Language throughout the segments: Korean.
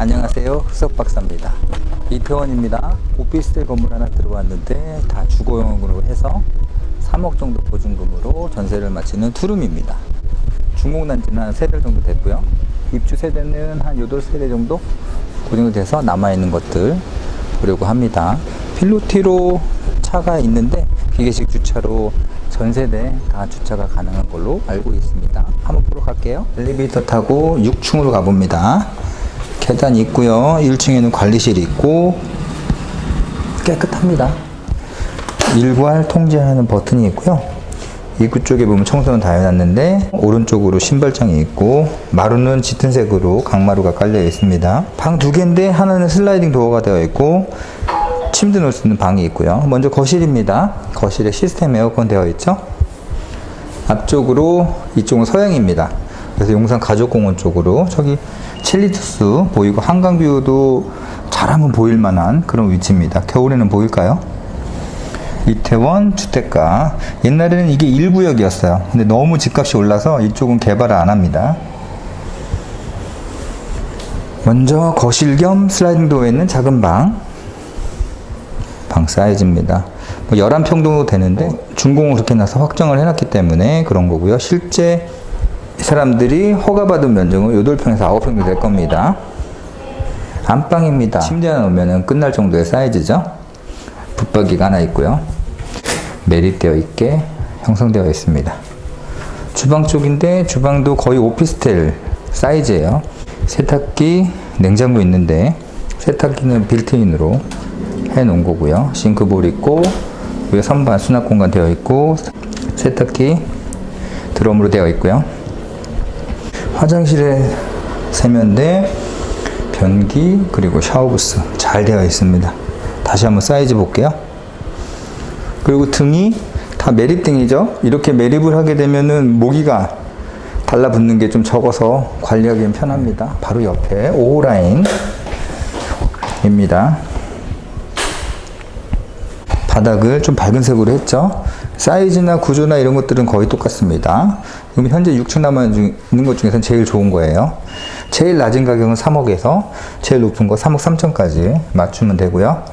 안녕하세요. 흑석 박사입니다. 이태원입니다. 오피스텔 건물 하나 들어왔는데 다 주거용으로 해서 3억 정도 보증금으로 전세를 마치는 투룸입니다. 준공단지는 한 3달 정도 됐고요. 입주 세대는 한 8세대 정도 고정이 돼서 남아있는 것들 보려고 합니다. 필로티로 차가 있는데 기계식 주차로 전 세대 다 주차가 가능한 걸로 알고 있습니다. 한번 보러 갈게요. 엘리베이터 타고 6층으로 가봅니다. 계단이 있고요. 1층에는 관리실이 있고 깨끗합니다. 일괄 통제하는 버튼이 있고요. 입구 쪽에 보면 청소는 다 해놨는데 오른쪽으로 신발장이 있고 마루는 짙은 색으로 강마루가 깔려 있습니다. 방 두 개인데 하나는 슬라이딩 도어가 되어 있고 침대 놓을 수 있는 방이 있고요. 먼저 거실입니다. 거실에 시스템 에어컨 되어 있죠. 앞쪽으로 이쪽은 서양입니다. 그래서 용산 가족공원 쪽으로 저기 첼리투스 보이고 한강뷰도 잘하면 보일 만한 그런 위치입니다. 겨울에는 보일까요? 이태원 주택가 옛날에는 이게 1구역이었어요. 근데 너무 집값이 올라서 이쪽은 개발을 안 합니다. 먼저 거실 겸 슬라이딩 도어에 있는 작은 방. 방 사이즈입니다. 뭐 11평 정도 되는데 준공을 그렇게 나서 확정을 해놨기 때문에 그런 거고요. 실제 사람들이 허가받은 면적은 8평에서 9평 정도 될 겁니다. 안방입니다. 침대 하나 놓으면 끝날 정도의 사이즈죠. 붙박이가 하나 있고요. 매립되어 있게 형성되어 있습니다. 주방 쪽인데 주방도 거의 오피스텔 사이즈예요. 세탁기, 냉장고 있는데 세탁기는 빌트인으로 해 놓은 거고요. 싱크볼 있고 위에 선반 수납 공간 되어 있고 세탁기 드럼으로 되어 있고요. 화장실에 세면대, 변기 그리고 샤워부스 잘 되어 있습니다. 다시 한번 사이즈 볼게요. 그리고 등이 다 매립등이죠. 이렇게 매립을 하게 되면은 모기가 달라붙는 게 좀 적어서 관리하기는 편합니다. 바로 옆에 5호 라인입니다. 바닥을 좀 밝은 색으로 했죠. 사이즈나 구조나 이런 것들은 거의 똑같습니다. 그럼 현재 6층 남아 있는 것 중에서는 제일 좋은 거예요. 제일 낮은 가격은 3억에서 제일 높은 거 3억 3천까지 맞추면 되고요.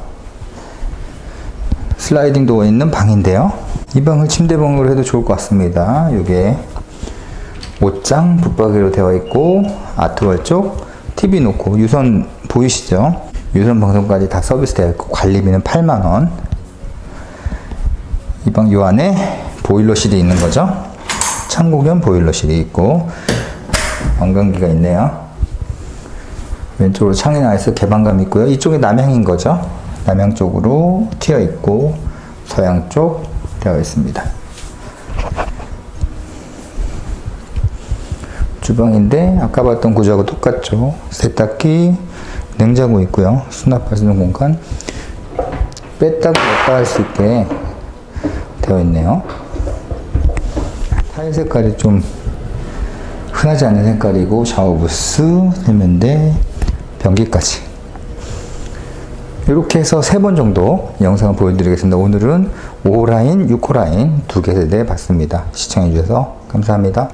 슬라이딩 도어 있는 방인데요. 이 방을 침대방으로 해도 좋을 것 같습니다. 이게 옷장 붙박이로 되어 있고 아트월 쪽 TV 놓고 유선 보이시죠? 유선 방송까지 다 서비스 되어 있고 관리비는 8만 원. 이방 요 안에 보일러실이 있는 거죠. 창고 겸 보일러실이 있고 왕관기가 있네요. 왼쪽으로 창이 나 있어 개방감 있고요. 이쪽이 남향인 거죠. 남향 쪽으로 튀어 있고 서양 쪽 되어 있습니다. 주방인데 아까 봤던 구조하고 똑같죠. 세탁기, 냉장고 있고요. 수납할 수 있는 공간 뺐다가 넣었다 할 수 있게 되어 있네요. 타일 색깔이 좀 흔하지 않은 색깔이고 샤워부스, 세면대, 변기까지 이렇게 해서 세 번 정도 영상을 보여드리겠습니다. 오늘은 5호 라인, 6호 라인 두 개 세대 봤습니다. 시청해주셔서 감사합니다.